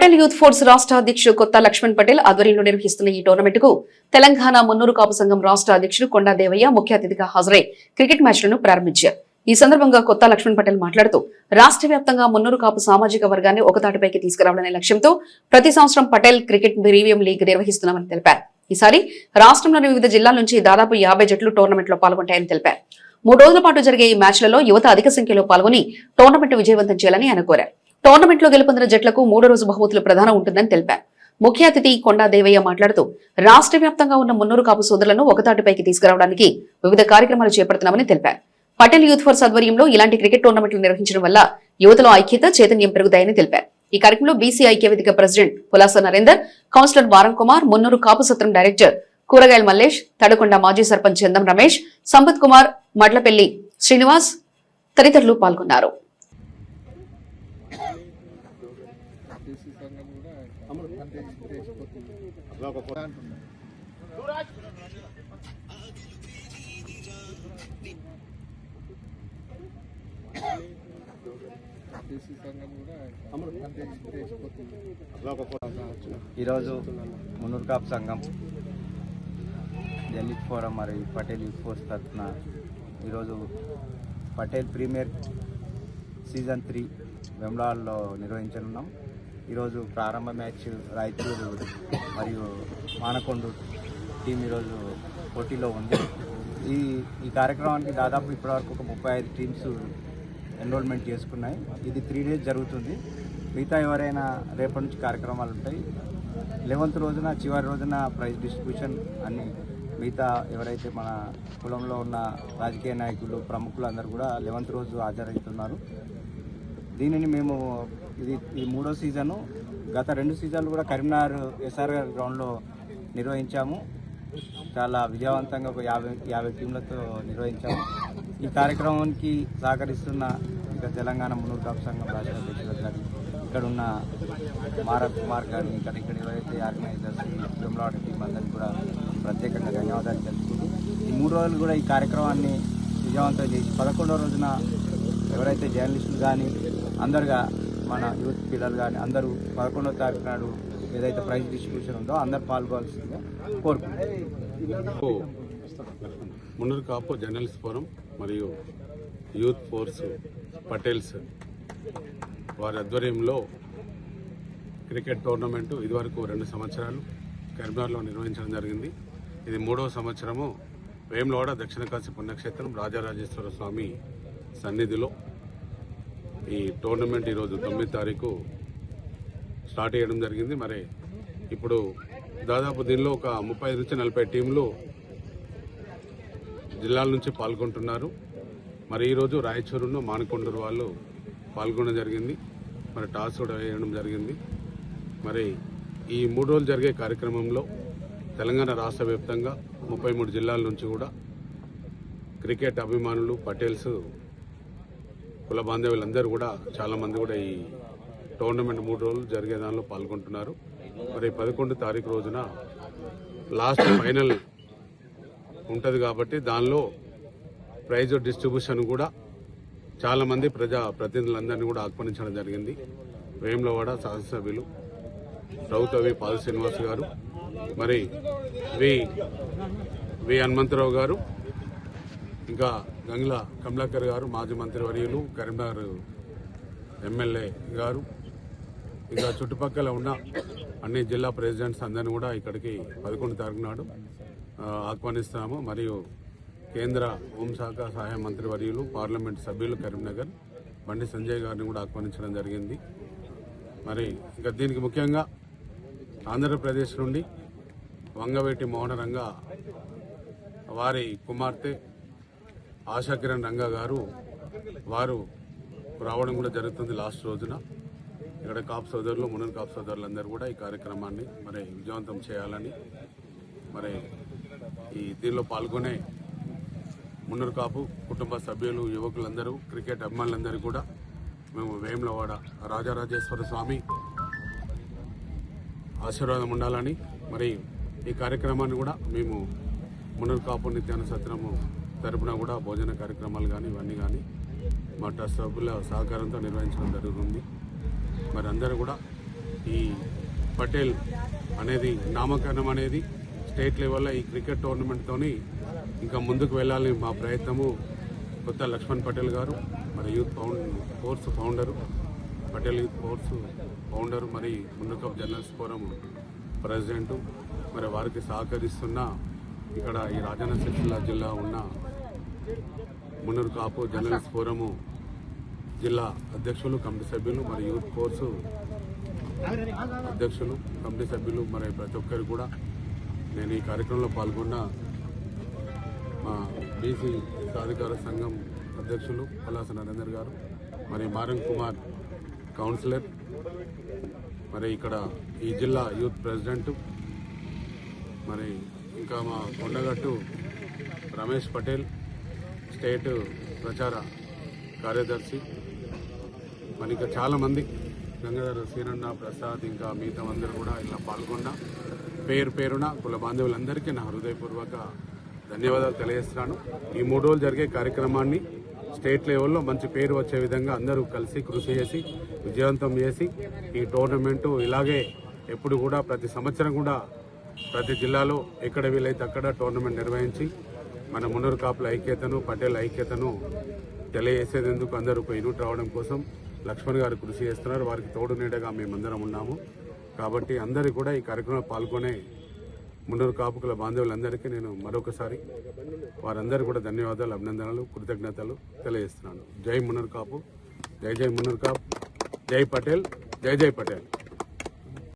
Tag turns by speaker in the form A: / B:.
A: Patel youth force రాష్ట్ర అధ్యక్షుడు కొత్త లక్ష్మణ్ పటేల్ ఆధ్వర్యంలో నిర్వహిస్తున్న ఈ టోర్నమెంట్కు తెలంగాణ మున్నూరు కాపు సంఘం రాష్ట్ర అధ్యక్షుడు కొండా దేవయ్య ముఖ్య అతిథిగా హాజరై క్రికెట్ మ్యాచ్లను ప్రారంభించారు. ఈ సందర్భంగా కొత్త లక్ష్మణ్ పటేల్ మాట్లాడుతూ రాష్ట్ర వ్యాప్తంగా మున్నూరు కాపు సామాజిక వర్గాన్ని ఒకతాటిపైకి తీసుకురావాలనే లక్ష్యంతో ప్రతి సంవత్సరం పటేల్ క్రికెట్ ప్రీమియం లీగ్ నిర్వహిస్తున్నామని తెలిపారు. ఈసారి రాష్ట్రంలోని వివిధ జిల్లాల నుంచి దాదాపు యాభై జట్లు టోర్నమెంట్లో పాల్గొంటాయని తెలిపారు. మూడు రోజుల పాటు జరిగే ఈ మ్యాచ్లలో యువత అధిక సంఖ్యలో పాల్గొని టోర్నమెంట్ విజయవంతం చేయాలని ఆయన కోరారు. టోర్నమెంట్లో గెలుపొందిన జట్లకు మూడో రోజు బహుమతులు ప్రధానం ఉంటుందని తెలిపారు. ముఖ్య అతిథి కొండా దేవయ్య మాట్లాడుతూ రాష్ట్ర వ్యాప్తంగా ఉన్న మున్నూరు కాపు సోదరులను ఒకతాటిపైకి తీసుకురావడానికి వివిధ కార్యక్రమాలు చేపడుతున్నామని తెలిపారు. పటేల్ యూత్ ఫోర్స్ ఆధ్వర్యంలో ఇలాంటి క్రికెట్ టోర్నమెంట్లు నిర్వహించడం వల్ల యువతలో ఐక్యత చైతన్యం పెరుగుతాయని తెలిపారు. ఈ కార్యక్రమంలో బీసీ ఐక్య వేదిక ప్రెసిడెంట్ పులాస నరేందర్ కౌన్సిలర్ వారం కుమార్ మున్నూరు కాపు సత్రం డైరెక్టర్ కూరగాయల మల్లేష్ తడకొండ మాజీ సర్పంచ్ చందం రమేష్ సంపత్ కుమార్ మడ్లపల్లి శ్రీనివాస్ తదితరులు పాల్గొన్నారు.
B: ఈరోజు మున్నూరు కాపు సంఘం ఢిల్లీ ఫోరం మరి పటేల్ యూత్ ఫోర్స్ తరఫున ఈరోజు పటేల్ ప్రీమియర్ సీజన్ త్రీ వెమ్లాల్లో నిర్వహించనున్నాం. ఈరోజు ప్రారంభ మ్యాచ్ రాయచూరు మరియు మానకొండు టీం ఈరోజు పోటీలో ఉంది. ఈ ఈ కార్యక్రమానికి దాదాపు ఇప్పటివరకు ఒక ముప్పై ఐదు టీమ్స్ ఎన్రోల్మెంట్ చేసుకున్నాయి. ఇది త్రీ డేస్ జరుగుతుంది. మిగతా ఎవరైనా రేపటి నుంచి కార్యక్రమాలు ఉంటాయి. లెవెంత్ రోజున చివరి రోజున ప్రైజ్ డిస్ట్రిబ్యూషన్ అని మిగతా ఎవరైతే మన కులంలో ఉన్న రాజకీయ నాయకులు ప్రముఖులు అందరూ కూడా లెవెంత్ రోజు హాజరవుతున్నారు. దీనిని మేము ఇది ఈ మూడో సీజను. గత రెండు సీజన్లు కూడా కరీంనగర్ ఎస్ఆర్ గ్రౌండ్లో నిర్వహించాము. చాలా విజయవంతంగా ఒక యాభై యాభై టీంలతో నిర్వహించాము. ఈ కార్యక్రమానికి సహకరిస్తున్న ఇక తెలంగాణ మునూరు కాపు సంఘం రాష్ట్ర అధ్యక్షులు కానీ ఇక్కడ ఉన్న మారక్ కుమార్ కానీ ఇక్కడ ఇక్కడ ఎవరైతే ఆర్గనైజర్స్ ఈ టీం అందరికీ కూడా ప్రత్యేకంగా ధన్యవాదాలు తెలుసుకుంటూ ఈ మూడు రోజులు కూడా ఈ కార్యక్రమాన్ని విజయవంతం చేసి పదకొండవ రోజున ఎవరైతే జర్నలిస్టులు కానీ అందరుగా మన యూత్ పిల్లలు కానీ అందరూ పదకొండవ తారీఖు నాడు ఏదైతే ప్రైజ్ డిస్ట్రిబ్యూషన్ ఉందో అందరు పాల్గొవాల్సిందిగా కోరుకుంటున్నాను
C: మున్నూరు కాపు జర్నలిస్ట్ ఫోరం మరియు యూత్ ఫోర్స్ పటేల్స్ వారి ఆధ్వర్యంలో క్రికెట్ టోర్నమెంటు ఇదివరకు రెండు సంవత్సరాలు కరీంనగర్లో నిర్వహించడం జరిగింది. ఇది మూడవ సంవత్సరము వేములవాడ దక్షిణ కాశీ పుణ్యక్షేత్రం రాజరాజేశ్వర స్వామి సన్నిధిలో ఈ టోర్నమెంట్ ఈరోజు తొమ్మిది తారీఖు స్టార్ట్ చేయడం జరిగింది. మరి ఇప్పుడు దాదాపు దీనిలో ఒక ముప్పై నుంచి నలభై టీంలు జిల్లాల నుంచి పాల్గొంటున్నారు. మరి ఈరోజు రాయచూరును మానకొండూరు వాళ్ళు పాల్గొనడం జరిగింది. మరి టాస్ కూడా వేయడం జరిగింది. మరి ఈ మూడు రోజులు జరిగే కార్యక్రమంలో తెలంగాణ రాష్ట్ర వ్యాప్తంగా ముప్పై మూడు జిల్లాల నుంచి కూడా క్రికెట్ అభిమానులు పటేల్స్ కుల బాంధవులందరూ కూడా చాలామంది కూడా ఈ టోర్నమెంట్ మూడు రోజులు జరిగే దానిలో పాల్గొంటున్నారు. మరి పదకొండు తారీఖు రోజున లాస్ట్ ఫైనల్ ఉంటుంది కాబట్టి దానిలో ప్రైజ్ డిస్ట్రిబ్యూషన్ కూడా చాలామంది ప్రజా ప్రతినిధులందరినీ కూడా ఆహ్వానించడం జరిగింది. వేములవాడ శాసనసభ్యులు రౌతవి పాల్ శ్రీనివాస్ గారు మరి వి వి హనుమంతరావు గారు ఇంకా గంగ్ల కమలాకర్ గారు మాజీ మంత్రి వర్యులు కరీంనగర్ ఎమ్మెల్యే గారు. ఇంకా చుట్టుపక్కల ఉన్న అన్ని జిల్లా ప్రెసిడెంట్స్ అందరిని కూడా ఇక్కడికి పదకొండు తారీఖు నాడు ఆహ్వానిస్తాము. మరియు కేంద్ర హోంశాఖ సహాయ మంత్రి వర్యులు పార్లమెంట్ సభ్యులు కరీంనగర్ బండి సంజయ్ గారిని కూడా ఆహ్వానించడం జరిగింది. మరి ఇంకా దీనికి ముఖ్యంగా ఆంధ్రప్రదేశ్ నుండి వంగవేటి మోహనరంగ వారి కుమార్తె ఆశాకిరణ్ రంగా గారు వారు రావడం కూడా జరుగుతుంది లాస్ట్ రోజున. ఇక్కడ కాపు సోదరులు మునన్ కాపు సోదరులందరూ కూడా ఈ కార్యక్రమాన్ని మరి విజయవంతం చేయాలని మరి ఈ దీనిలో పాల్గొనే మున్నూరు కాపు కుటుంబ సభ్యులు యువకులందరూ క్రికెట్ అభిమానులందరూ కూడా మేము వేములవాడ రాజారాజేశ్వర స్వామి ఆశీర్వాదం ఉండాలని మరి ఈ కార్యక్రమాన్ని కూడా మేము మున్నూరు కాపు నిత్యాన సత్రము తరపున కూడా భోజన కార్యక్రమాలు కానీ ఇవన్నీ కానీ మా ట్రస్ట్ సభ్యుల సహకారంతో నిర్వహించడం జరుగుతుంది. మరి అందరూ కూడా ఈ పటేల్ అనేది నామకరణం అనేది స్టేట్ లెవెల్లో ఈ క్రికెట్ టోర్నమెంట్తోని ఇంకా ముందుకు వెళ్ళాలని మా ప్రయత్నము కొత్త లక్ష్మణ్ పటేల్ గారు మరి youth found force founder Patel youth force founder మరి ముందుకు జర్నల్స్ ఫోరం ప్రెసిడెంటు మరి వారికి సహకరిస్తున్న ఇక్కడ ఈ రాజన్న సిరిసిల్ల జిల్లా ఉన్న మున్నూరు కాపు జర్నలిస్ట్ ఫోరము జిల్లా అధ్యక్షులు కమిటీ సభ్యులు మరి యూత్ ఫోర్సు అధ్యక్షులు కమిటీ సభ్యులు మరి ప్రతి ఒక్కరు కూడా నేను ఈ కార్యక్రమంలో పాల్గొన్న మా బీసీ సాధికార సంఘం అధ్యక్షులు పలాస నరేందర్ గారు మరి మారం కుమార్ కౌన్సిలర్ మరి ఇక్కడ ఈ జిల్లా యూత్ ప్రెసిడెంట్ మరి ఇంకా మా కొండగట్టు రమేష్ పటేల్ స్టేట్ ప్రచార కార్యదర్శి. మరి ఇంకా చాలామంది గంగాధర శ్రీరన్న ప్రసాద్ ఇంకా మిగతా అందరూ కూడా ఇలా పాల్గొన్న పేరు పేరున కుల బాంధవులందరికీ నా హృదయపూర్వక ధన్యవాదాలు తెలియజేస్తున్నాను. ఈ మూడు రోజులు జరిగే కార్యక్రమాన్ని స్టేట్ లెవెల్లో మంచి పేరు వచ్చే విధంగా అందరూ కలిసి కృషి చేసి విజయవంతం చేసి ఈ టోర్నమెంటు ఇలాగే ఎప్పుడు కూడా ప్రతి సంవత్సరం కూడా ప్రతి జిల్లాలో ఎక్కడ వీలైతే అక్కడ టోర్నమెంట్ నిర్వహించి మన మున్నూరు కాపుల ఐక్యతను పటేల్ ఐక్యతను తెలియజేసేందుకు అందరూ ఒక రావడం కోసం లక్ష్మణ్ గారు కృషి చేస్తున్నారు. వారికి తోడు నీడగా మేమందరం ఉన్నాము. కాబట్టి అందరూ కూడా ఈ కార్యక్రమంలో పాల్గొనే మున్నూరు కాపుకుల బాంధవులందరికీ నేను మరొకసారి వారందరూ కూడా ధన్యవాదాలు అభినందనలు కృతజ్ఞతలు తెలియజేస్తున్నాను. జై మున్నూరు కాపు జై జై మున్నూరు కాపు జై పటేల్ జై జై పటేల్.